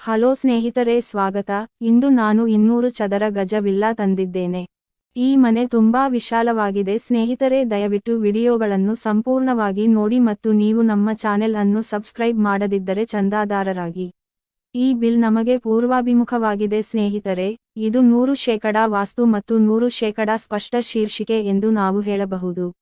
Hello ಸ್ನೇಹಿತರೆ, ಸ್ವಾಗತ. ಇಂದು ನಾನು ಇನ್ನೂರು ಚದರ ಗಜ ವಿಲ್ಲಾ ತಂದಿದ್ದೇನೆ. ಈ ಮನೆ ತುಂಬಾ ವಿಶಾಲವಾಗಿದೆ. ಸ್ನೇಹಿತರೆ, ದಯವಿಟ್ಟು ವಿಡಿಯೋಗಳನ್ನು ಸಂಪೂರ್ಣವಾಗಿ ನೋಡಿ ಮತ್ತು ನೀವು ನಮ್ಮ ಚಾನೆಲ್ ಅನ್ನು ಸಬ್ಸ್ಕ್ರೈಬ್ ಮಾಡದಿದ್ದರೆ ಚಂದಾದಾರರಾಗಿ. ಈ ಬಿಲ್ ನಮಗೆ ಪೂರ್ವಾಭಿಮುಖವಾಗಿದೆ ಸ್ನೇಹಿತರೆ. ಇದು ನೂರು ಶೇಕಡಾ ವಾಸ್ತು ಮತ್ತು ನೂರು ಶೇಕಡಾ ಸ್ಪಷ್ಟ ಶೀರ್ಷಿಕೆ ಎಂದು ನಾವು ಹೇಳಬಹುದು.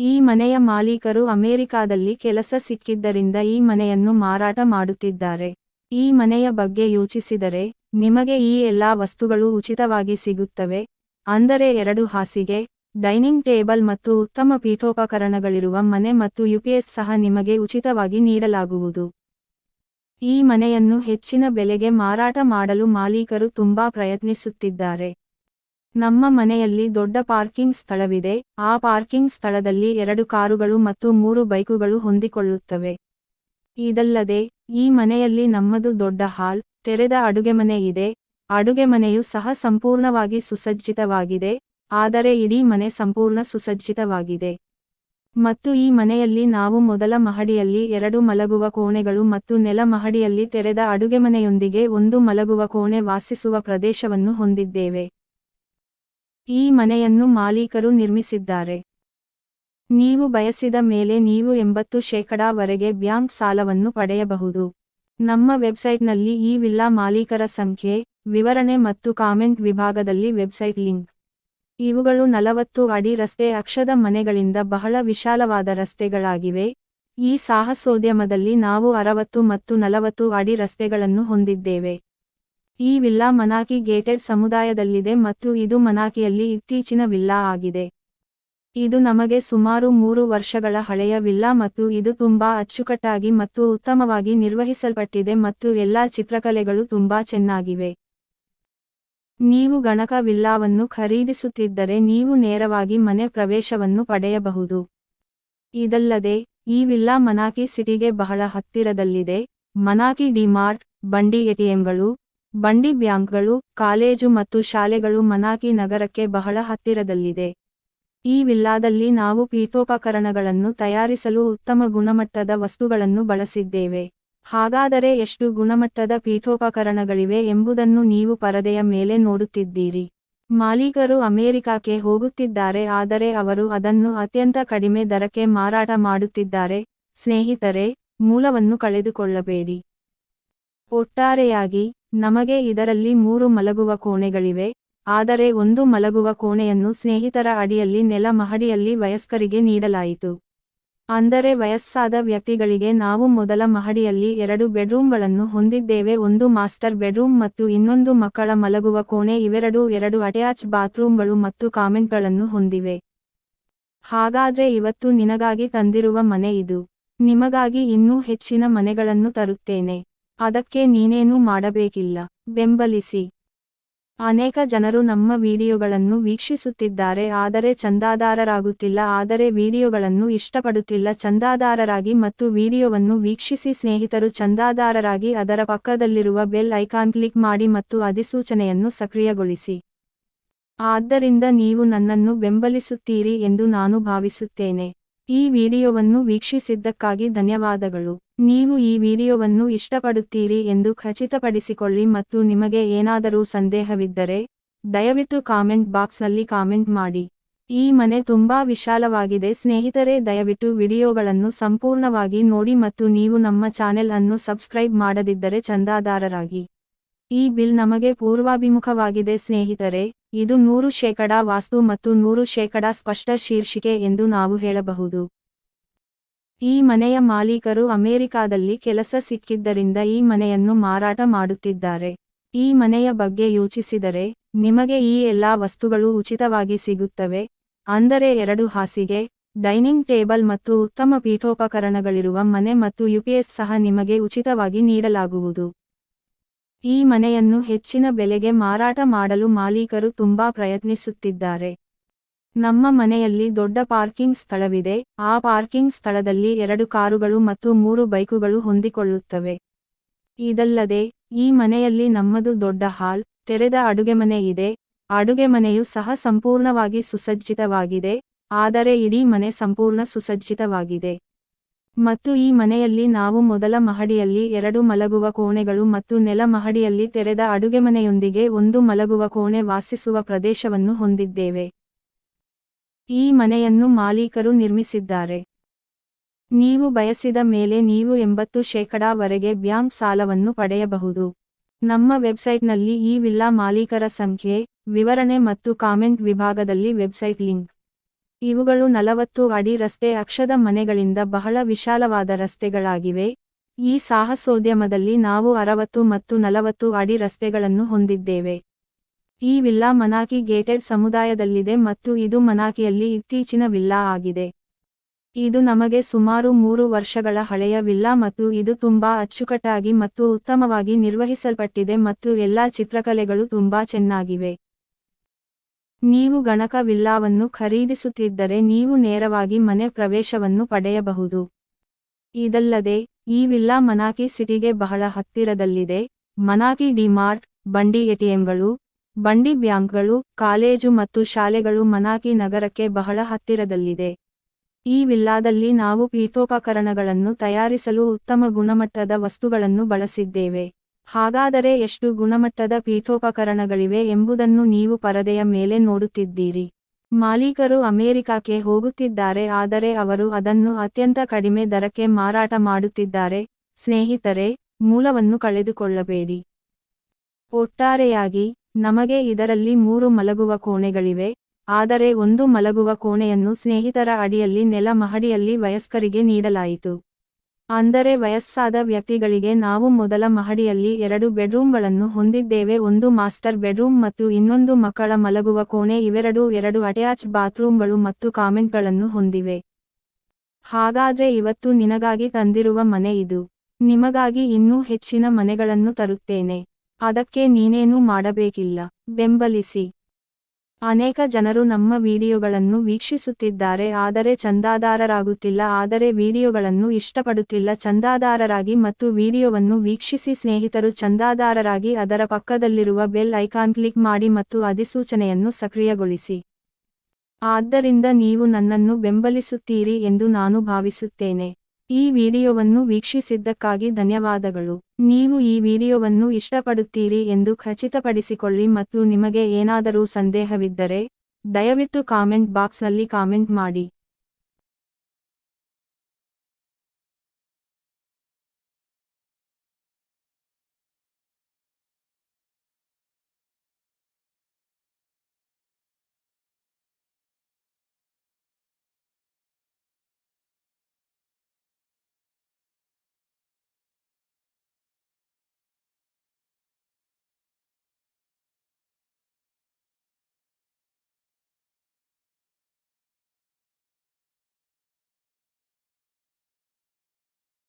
ಈ ಮನೆಯ ಮಾಲೀಕರು ಅಮೆರಿಕಾದಲ್ಲಿ ಕೆಲಸ ಸಿಕ್ಕಿದ್ದರಿಂದ ಈ ಮನೆಯನ್ನು ಮಾರಾಟ ಮಾಡುತ್ತಿದ್ದಾರೆ. ಈ ಮನೆಯ ಬಗ್ಗೆ ಯೋಚಿಸಿದರೆ ನಿಮಗೆ ಈ ಎಲ್ಲಾ ವಸ್ತುಗಳು ಉಚಿತವಾಗಿ ಸಿಗುತ್ತವೆ. ಅಂದರೆ ಎರಡು ಹಾಸಿಗೆ, ಡೈನಿಂಗ್ ಟೇಬಲ್ ಮತ್ತು ಉತ್ತಮ ಪೀಠೋಪಕರಣಗಳಿರುವ ಮನೆ ಮತ್ತು ಯುಪಿಎಸ್ ಸಹ ನಿಮಗೆ ಉಚಿತವಾಗಿ ನೀಡಲಾಗುವುದು. ಈ ಮನೆಯನ್ನು ಹೆಚ್ಚಿನ ಬೆಲೆಗೆ ಮಾರಾಟ ಮಾಡಲು ಮಾಲೀಕರು ತುಂಬಾ ಪ್ರಯತ್ನಿಸುತ್ತಿದ್ದಾರೆ. ನಮ್ಮ ಮನೆಯಲ್ಲಿ ದೊಡ್ಡ ಪಾರ್ಕಿಂಗ್ ಸ್ಥಳವಿದೆ. ಆ ಪಾರ್ಕಿಂಗ್ ಸ್ಥಳದಲ್ಲಿ ಎರಡು ಕಾರುಗಳು ಮತ್ತು ಮೂರು ಬೈಕುಗಳು ಹೊಂದಿಕೊಳ್ಳುತ್ತವೆ. ಇದಲ್ಲದೆ, ಈ ಮನೆಯಲ್ಲಿ ನಮ್ಮದು ದೊಡ್ಡ ಹಾಲ್, ತೆರೆದ ಅಡುಗೆಮನೆ ಇದೆ. ಅಡುಗೆಮನೆಯು ಸಹ ಸಂಪೂರ್ಣವಾಗಿ ಸುಸಜ್ಜಿತವಾಗಿದೆ, ಆದರೆ ಇಡೀ ಮನೆ ಸಂಪೂರ್ಣ ಸುಸಜ್ಜಿತವಾಗಿದೆ. ಮತ್ತು ಈ ಮನೆಯಲ್ಲಿ ನಾವು ಮೊದಲ ಮಹಡಿಯಲ್ಲಿ ಎರಡು ಮಲಗುವ ಕೋಣೆಗಳು ಮತ್ತು ನೆಲ ಮಹಡಿಯಲ್ಲಿ ತೆರೆದ ಅಡುಗೆಮನೆಯೊಂದಿಗೆ ಒಂದು ಮಲಗುವ ಕೋಣೆ ವಾಸಿಸುವ ಪ್ರದೇಶವನ್ನು ಹೊಂದಿದ್ದೇವೆ. ಈ ಮನೆಯನ್ನು ಮಾಲೀಕರು ನಿರ್ಮಿಸಿದ್ದಾರೆ. ನೀವು ಬಯಸಿದ ಮೇಲೆ ನೀವು ಎಂಬತ್ತು ಶೇಕಡಾವರೆಗೆ ಬ್ಯಾಂಕ್ ಸಾಲವನ್ನು ಪಡೆಯಬಹುದು. ನಮ್ಮ ವೆಬ್ಸೈಟ್ನಲ್ಲಿ ಈ ವಿಲ್ಲಾ ಮಾಲೀಕರ ಸಂಖ್ಯೆ, ವಿವರಣೆ ಮತ್ತು ಕಾಮೆಂಟ್ ವಿಭಾಗದಲ್ಲಿ ವೆಬ್ಸೈಟ್ ಲಿಂಕ್. ಇವುಗಳು ನಲವತ್ತು ಅಡಿ ರಸ್ತೆ ಅಕ್ಷದ ಮನೆಗಳಿಂದ ಬಹಳ ವಿಶಾಲವಾದ ರಸ್ತೆಗಳಾಗಿವೆ. ಈ ಸಾಹಸೋದ್ಯಮದಲ್ಲಿ ನಾವು ಅರವತ್ತು ಮತ್ತು ನಲವತ್ತು ಅಡಿ ರಸ್ತೆಗಳನ್ನು ಹೊಂದಿದ್ದೇವೆ. ಈ ವಿಲ್ಲಾ ಮನಾಕಿ ಗೇಟೆಡ್ ಸಮುದಾಯದಲ್ಲಿದೆ ಮತ್ತು ಇದು ಮನಾಕಿಯಲ್ಲಿ ಇತ್ತೀಚಿನ ವಿಲ್ಲಾ ಆಗಿದೆ. ಇದು ನಮಗೆ ಸುಮಾರು ಮೂರು ವರ್ಷಗಳ ಹಳೆಯ ವಿಲ್ಲಾ ಮತ್ತು ಇದು ತುಂಬಾ ಅಚ್ಚುಕಟ್ಟಾಗಿ ಮತ್ತು ಉತ್ತಮವಾಗಿ ನಿರ್ವಹಿಸಲ್ಪಟ್ಟಿದೆ ಮತ್ತು ಎಲ್ಲಾ ಚಿತ್ರಕಲೆಗಳು ತುಂಬಾ ಚೆನ್ನಾಗಿವೆ. ನೀವು ಗಣಕ ವಿಲ್ಲಾವನ್ನು ಖರೀದಿಸುತ್ತಿದ್ದರೆ ನೀವು ನೇರವಾಗಿ ಮನೆ ಪ್ರವೇಶವನ್ನು ಪಡೆಯಬಹುದು. ಇದಲ್ಲದೆ, ಈ ವಿಲ್ಲಾ ಮನಾಕಿ ಸಿಟಿಗೆ ಬಹಳ ಹತ್ತಿರದಲ್ಲಿದೆ. ಮನಾಕಿ ಡಿಮಾರ್ಟ್ ಬಂಡಿ ಎಟಿಎಂಗಳು ಬಂಡಿ ಬ್ಯಾಂಕ್ಗಳು, ಕಾಲೇಜು ಮತ್ತು ಶಾಲೆಗಳು ಮನಾಕಿ ನಗರಕ್ಕೆ ಬಹಳ ಹತ್ತಿರದಲ್ಲಿದೆ. ಈ ವಿಲ್ಲಾದಲ್ಲಿ ನಾವು ಪೀಠೋಪಕರಣಗಳನ್ನು ತಯಾರಿಸಲು ಉತ್ತಮ ಗುಣಮಟ್ಟದ ವಸ್ತುಗಳನ್ನು ಬಳಸಿದ್ದೇವೆ. ಹಾಗಾದರೆ ಎಷ್ಟು ಗುಣಮಟ್ಟದ ಪೀಠೋಪಕರಣಗಳಿವೆ ಎಂಬುದನ್ನು ನೀವು ಪರದೆಯ ಮೇಲೆ ನೋಡುತ್ತಿದ್ದೀರಿ. ಮಾಲೀಕರು ಅಮೆರಿಕಕ್ಕೆ ಹೋಗುತ್ತಿದ್ದಾರೆ, ಆದರೆ ಅವರು ಅದನ್ನು ಅತ್ಯಂತ ಕಡಿಮೆ ದರಕ್ಕೆ ಮಾರಾಟ ಮಾಡುತ್ತಿದ್ದಾರೆ. ಸ್ನೇಹಿತರೆ, ಮೂಲವನ್ನು ಕಳೆದುಕೊಳ್ಳಬೇಡಿ. ಒಟ್ಟಾರೆಯಾಗಿ, ನಮಗೆ ಇದರಲ್ಲಿ ಮೂರು ಮಲಗುವ ಕೋಣೆಗಳಿವೆ. ಆದರೆ ಒಂದು ಮಲಗುವ ಕೋಣೆಯನ್ನು ಸ್ನೇಹಿತರ ಅಡಿಯಲ್ಲಿ ನೆಲ ಮಹಡಿಯಲ್ಲಿ ವಯಸ್ಕರಿಗೆ ನೀಡಲಾಯಿತು. ಅಂದರೆ ವಯಸ್ಸಾದ ವ್ಯಕ್ತಿಗಳಿಗೆ ನಾವು ಮೊದಲ ಮಹಡಿಯಲ್ಲಿ ಎರಡು ಬೆಡ್ರೂಮ್ಗಳನ್ನು ಹೊಂದಿದ್ದೇವೆ, ಒಂದು ಮಾಸ್ಟರ್ ಬೆಡ್ರೂಮ್ ಮತ್ತು ಇನ್ನೊಂದು ಮಕ್ಕಳ ಮಲಗುವ ಕೋಣೆ. ಇವೆರಡೂ ಎರಡು ಅಟ್ಯಾಚ್ ಬಾತ್ರೂಮ್ಗಳು ಮತ್ತು ಕಾಮೆಂಟ್ಗಳನ್ನು ಹೊಂದಿವೆ. ಹಾಗಾದ್ರೆ ಇವತ್ತು ನಿನಗಾಗಿ ತಂದಿರುವ ಮನೆ ಇದು. ನಿಮಗಾಗಿ ಇನ್ನೂ ಹೆಚ್ಚಿನ ಮನೆಗಳನ್ನು ತರುತ್ತೇನೆ. ಅದಕ್ಕೆ ನೀನೇನೂ ಮಾಡಬೇಕಿಲ್ಲ. ಬೆಂಬಲಿಸಿ. ಅನೇಕ ಜನರು ನಮ್ಮ ವಿಡಿಯೋಗಳನ್ನು ವೀಕ್ಷಿಸುತ್ತಿದ್ದಾರೆ, ಆದರೆ ಚಂದಾದಾರರಾಗುತ್ತಿಲ್ಲ, ಆದರೆ ವಿಡಿಯೋಗಳನ್ನು ಇಷ್ಟಪಡುತ್ತಿಲ್ಲ. ಚಂದಾದಾರರಾಗಿ ಮತ್ತು ವಿಡಿಯೋವನ್ನು ವೀಕ್ಷಿಸಿ ಸ್ನೇಹಿತರು, ಚಂದಾದಾರರಾಗಿ ಅದರ ಪಕ್ಕದಲ್ಲಿರುವ ಬೆಲ್ ಐಕಾನ್ ಕ್ಲಿಕ್ ಮಾಡಿ ಮತ್ತು ಅಧಿಸೂಚನೆಯನ್ನು ಸಕ್ರಿಯಗೊಳಿಸಿ. ಆದ್ದರಿಂದ ನೀವು ನನ್ನನ್ನು ಬೆಂಬಲಿಸುತ್ತೀರಿ ಎಂದು ನಾನು ಭಾವಿಸುತ್ತೇನೆ. ಈ ವಿಡಿಯೋವನ್ನು ವೀಕ್ಷಿಸಿದ್ದಕ್ಕಾಗಿ ಧನ್ಯವಾದಗಳು. ನೀವು ಈ ವಿಡಿಯೋವನ್ನು ಇಷ್ಟಪಡುತ್ತೀರಿ ಎಂದು ಖಚಿತಪಡಿಸಿಕೊಳ್ಳಿ ಮತ್ತು ನಿಮಗೆ ಏನಾದರೂ ಸಂದೇಹವಿದ್ದರೆ, ದಯವಿಟ್ಟು ಕಾಮೆಂಟ್ ಬಾಕ್ಸ್ನಲ್ಲಿ ಕಾಮೆಂಟ್ ಮಾಡಿ. ಈ ಮನೆ ತುಂಬಾ ವಿಶಾಲವಾಗಿದೆ. ಸ್ನೇಹಿತರೆ, ದಯವಿಟ್ಟು ವಿಡಿಯೋಗಳನ್ನು ಸಂಪೂರ್ಣವಾಗಿ ನೋಡಿ ಮತ್ತು ನೀವು ನಮ್ಮ ಚಾನೆಲ್ ಅನ್ನು ಸಬ್ಸ್ಕ್ರೈಬ್ ಮಾಡದಿದ್ದರೆ ಚಂದಾದಾರರಾಗಿ. ಈ ಬಿಲ್ ನಮಗೆ ಪೂರ್ವಾಭಿಮುಖವಾಗಿದೆ. ಸ್ನೇಹಿತರೆ ಇದು ನೂರು ಶೇಕಡಾ ವಾಸ್ತು ಮತ್ತು ನೂರು ಶೇಕಡಾ ಸ್ಪಷ್ಟ ಶೀರ್ಷಿಕೆ ಎಂದು ನಾವು ಹೇಳಬಹುದು. ಈ ಮನೆಯ ಮಾಲೀಕರು ಅಮೆರಿಕಾದಲ್ಲಿ ಕೆಲಸ ಸಿಕ್ಕಿದ್ದರಿಂದ ಈ ಮನೆಯನ್ನು ಮಾರಾಟ ಮಾಡುತ್ತಿದ್ದಾರೆ. ಈ ಮನೆಯ ಬಗ್ಗೆ ಯೋಚಿಸಿದರೆ, ನಿಮಗೆ ಈ ಎಲ್ಲಾ ವಸ್ತುಗಳು ಉಚಿತವಾಗಿ ಸಿಗುತ್ತವೆ, ಅಂದರೆ ಎರಡು ಹಾಸಿಗೆ, ಡೈನಿಂಗ್ ಟೇಬಲ್ ಮತ್ತು ಉತ್ತಮ ಪೀಠೋಪಕರಣಗಳಿರುವ ಮನೆ ಮತ್ತು ಯುಪಿಎಸ್ ಸಹ ನಿಮಗೆ ಉಚಿತವಾಗಿ ನೀಡಲಾಗುವುದು. ಈ ಮನೆಯನ್ನು ಹೆಚ್ಚಿನ ಬೆಲೆಗೆ ಮಾರಾಟ ಮಾಡಲು ಮಾಲೀಕರು ತುಂಬಾ ಪ್ರಯತ್ನಿಸುತ್ತಿದ್ದಾರೆ. ನಮ್ಮ ಮನೆಯಲ್ಲಿ ದೊಡ್ಡ ಪಾರ್ಕಿಂಗ್ ಸ್ಥಳವಿದೆ. ಆ ಪಾರ್ಕಿಂಗ್ ಸ್ಥಳದಲ್ಲಿ ಎರಡು ಕಾರುಗಳು ಮತ್ತು ಮೂರು ಬೈಕುಗಳು ಹೊಂದಿಕೊಳ್ಳುತ್ತವೆ. ಇದಲ್ಲದೆ, ಈ ಮನೆಯಲ್ಲಿ ನಮ್ಮದು ದೊಡ್ಡ ಹಾಲ್, ತೆರೆದ ಅಡುಗೆಮನೆ ಇದೆ. ಅಡುಗೆ ಮನೆಯು ಸಹ ಸಂಪೂರ್ಣವಾಗಿ ಸುಸಜ್ಜಿತವಾಗಿದೆ. ಆದರೆ ಇಡೀ ಮನೆ ಸಂಪೂರ್ಣ ಸುಸಜ್ಜಿತವಾಗಿದೆ. ಮತ್ತು ಈ ಮನೆಯಲ್ಲಿ ನಾವು ಮೊದಲ ಮಹಡಿಯಲ್ಲಿ ಎರಡು ಮಲಗುವ ಕೋಣೆಗಳು ಮತ್ತು ನೆಲ ಮಹಡಿಯಲ್ಲಿ ತೆರೆದ ಅಡುಗೆಮನೆಯೊಂದಿಗೆ ಒಂದು ಮಲಗುವ ಕೋಣೆ ವಾಸಿಸುವ ಪ್ರದೇಶವನ್ನು ಹೊಂದಿದ್ದೇವೆ. ಈ ಮನೆಯನ್ನು ಮಾಲೀಕರು ನಿರ್ಮಿಸಿದ್ದಾರೆ. ನೀವು ಬಯಸಿದ ಮೇಲೆ ನೀವು ಎಂಬತ್ತು ಶೇಕಡಾವರೆಗೆ ಬ್ಯಾಂಕ್ ಸಾಲವನ್ನು ಪಡೆಯಬಹುದು. ನಮ್ಮ ವೆಬ್ಸೈಟ್ನಲ್ಲಿ ಈ ವಿಲ್ಲಾ ಮಾಲೀಕರ ಸಂಖ್ಯೆ, ವಿವರಣೆ ಮತ್ತು ಕಾಮೆಂಟ್ ವಿಭಾಗದಲ್ಲಿ ವೆಬ್ಸೈಟ್ ಲಿಂಕ್. ಇವುಗಳು ನಲವತ್ತು ಅಡಿ ರಸ್ತೆ ಅಕ್ಷದ ಮನೆಗಳಿಂದ ಬಹಳ ವಿಶಾಲವಾದ ರಸ್ತೆಗಳಾಗಿವೆ. ಈ ಸಾಹಸೋದ್ಯಮದಲ್ಲಿ ನಾವು ಅರವತ್ತು ಮತ್ತು ನಲವತ್ತು ಅಡಿ ರಸ್ತೆಗಳನ್ನು ಹೊಂದಿದ್ದೇವೆ. ಈ ವಿಲ್ಲಾ ಮನಾಕಿ ಗೇಟೆಡ್ ಸಮುದಾಯದಲ್ಲಿದೆ ಮತ್ತು ಇದು ಮನಾಕಿಯಲ್ಲಿ ಇತ್ತೀಚಿನ ವಿಲ್ಲಾ ಆಗಿದೆ. ಇದು ನಮಗೆ ಸುಮಾರು ಮೂರು ವರ್ಷಗಳ ಹಳೆಯ ವಿಲ್ಲಾ ಮತ್ತು ಇದು ತುಂಬಾ ಅಚ್ಚುಕಟ್ಟಾಗಿ ಮತ್ತು ಉತ್ತಮವಾಗಿ ನಿರ್ವಹಿಸಲ್ಪಟ್ಟಿದೆ ಮತ್ತು ಎಲ್ಲಾ ಚಿತ್ರಕಲೆಗಳು ತುಂಬಾ ಚೆನ್ನಾಗಿವೆ. ನೀವು ಗಣಕ ವಿಲ್ಲಾವನ್ನು ಖರೀದಿಸುತ್ತಿದ್ದರೆ ನೀವು ನೇರವಾಗಿ ಮನೆ ಪ್ರವೇಶವನ್ನು ಪಡೆಯಬಹುದು. ಇದಲ್ಲದೆ, ಈ ವಿಲ್ಲಾ ಮನಾಕಿ ಸಿಟಿಗೆ ಬಹಳ ಹತ್ತಿರದಲ್ಲಿದೆ. ಮನಾಕಿ, ಡಿಮಾರ್ಟ್, ಬಂಡಿ ಎಟಿಎಂಗಳು, ಬಂಡಿ ಬ್ಯಾಂಕ್ಗಳು, ಕಾಲೇಜು ಮತ್ತು ಶಾಲೆಗಳು ಮನಾಕಿ ನಗರಕ್ಕೆ ಬಹಳ ಹತ್ತಿರದಲ್ಲಿದೆ. ಈ ವಿಲ್ಲಾದಲ್ಲಿ ನಾವು ಪೀಠೋಪಕರಣಗಳನ್ನು ತಯಾರಿಸಲು ಉತ್ತಮ ಗುಣಮಟ್ಟದ ವಸ್ತುಗಳನ್ನು ಬಳಸಿದ್ದೇವೆ. ಹಾಗಾದರೆ ಎಷ್ಟು ಗುಣಮಟ್ಟದ ಪೀಠೋಪಕರಣಗಳಿವೆ ಎಂಬುದನ್ನು ನೀವು ಪರದೆಯ ಮೇಲೆ ನೋಡುತ್ತಿದ್ದೀರಿ. ಮಾಲೀಕರು ಅಮೆರಿಕಕ್ಕೆ ಹೋಗುತ್ತಿದ್ದಾರೆ, ಆದರೆ ಅವರು ಅದನ್ನು ಅತ್ಯಂತ ಕಡಿಮೆ ದರಕ್ಕೆ ಮಾರಾಟ ಮಾಡುತ್ತಿದ್ದಾರೆ. ಸ್ನೇಹಿತರೆ, ಮೂಲವನ್ನು ಕಳೆದುಕೊಳ್ಳಬೇಡಿ. ಒಟ್ಟಾರೆಯಾಗಿ, ನಮಗೆ ಇದರಲ್ಲಿ ಮೂರು ಮಲಗುವ ಕೋಣೆಗಳಿವೆ, ಆದರೆ ಒಂದು ಮಲಗುವ ಕೋಣೆಯನ್ನು ಸ್ನೇಹಿತರ ಅಡಿಯಲ್ಲಿ ನೆಲ ಮಹಡಿಯಲ್ಲಿ ವಯಸ್ಕರಿಗೆ ನೀಡಲಾಯಿತು. ಅಂದರೆ ವಯಸ್ಸಾದ ವ್ಯಕ್ತಿಗಳಿಗೆ ನಾವು ಮೊದಲ ಮಹಡಿಯಲ್ಲಿ ಎರಡು ಬೆಡ್ರೂಮ್ಗಳನ್ನು ಹೊಂದಿದ್ದೇವೆ, ಒಂದು ಮಾಸ್ಟರ್ ಬೆಡ್ರೂಮ್ ಮತ್ತು ಇನ್ನೊಂದು ಮಕ್ಕಳ ಮಲಗುವ ಕೋಣೆ, ಇವೆರಡೂ ಎರಡು ಅಟ್ಯಾಚ್ ಬಾತ್ರೂಮ್ಗಳು ಮತ್ತು ಕಾಮೆಂಟ್ಗಳನ್ನು ಹೊಂದಿವೆ. ಹಾಗಾದ್ರೆ ಇವತ್ತು ನಿನಗಾಗಿ ತಂದಿರುವ ಮನೆ ಇದು. ನಿಮಗಾಗಿ ಇನ್ನೂ ಹೆಚ್ಚಿನ ಮನೆಗಳನ್ನು ತರುತ್ತೇನೆ. ಅದಕ್ಕೆ ನೀನೇನೂ ಮಾಡಬೇಕಿಲ್ಲ. ಬೆಂಬಲಿಸಿ. ಅನೇಕ ಜನರು ನಮ್ಮ ವಿಡಿಯೋಗಳನ್ನು ವೀಕ್ಷಿಸುತ್ತಿದ್ದಾರೆ, ಆದರೆ ಚಂದಾದಾರರಾಗುತ್ತಿಲ್ಲ, ಆದರೆ ವಿಡಿಯೋಗಳನ್ನು ಇಷ್ಟಪಡುತ್ತಿಲ್ಲ. ಚಂದಾದಾರರಾಗಿ ಮತ್ತು ವಿಡಿಯೋವನ್ನು ವೀಕ್ಷಿಸಿ ಸ್ನೇಹಿತರು, ಚಂದಾದಾರರಾಗಿ ಅದರ ಪಕ್ಕದಲ್ಲಿರುವ ಬೆಲ್ ಐಕಾನ್ ಕ್ಲಿಕ್ ಮಾಡಿ ಮತ್ತು ಅಧಿಸೂಚನೆಯನ್ನು ಸಕ್ರಿಯಗೊಳಿಸಿ. ಆದ್ದರಿಂದ ನೀವು ನನ್ನನ್ನು ಬೆಂಬಲಿಸುತ್ತೀರಿ ಎಂದು ನಾನು ಭಾವಿಸುತ್ತೇನೆ. ಈ ವಿಡಿಯೋವನ್ನು ವೀಕ್ಷಿಸಿದ್ದಕ್ಕಾಗಿ ಧನ್ಯವಾದಗಳು. ನೀವು ಈ ವಿಡಿಯೋವನ್ನು ಇಷ್ಟಪಡುತ್ತೀರಿ ಎಂದು ಖಚಿತಪಡಿಸಿಕೊಳ್ಳಿ ಮತ್ತು ನಿಮಗೆ ಏನಾದರೂ ಸಂದೇಹವಿದ್ದರೆ ದಯವಿಟ್ಟು ಕಾಮೆಂಟ್ ಬಾಕ್ಸ್ನಲ್ಲಿ ಕಾಮೆಂಟ್ ಮಾಡಿ.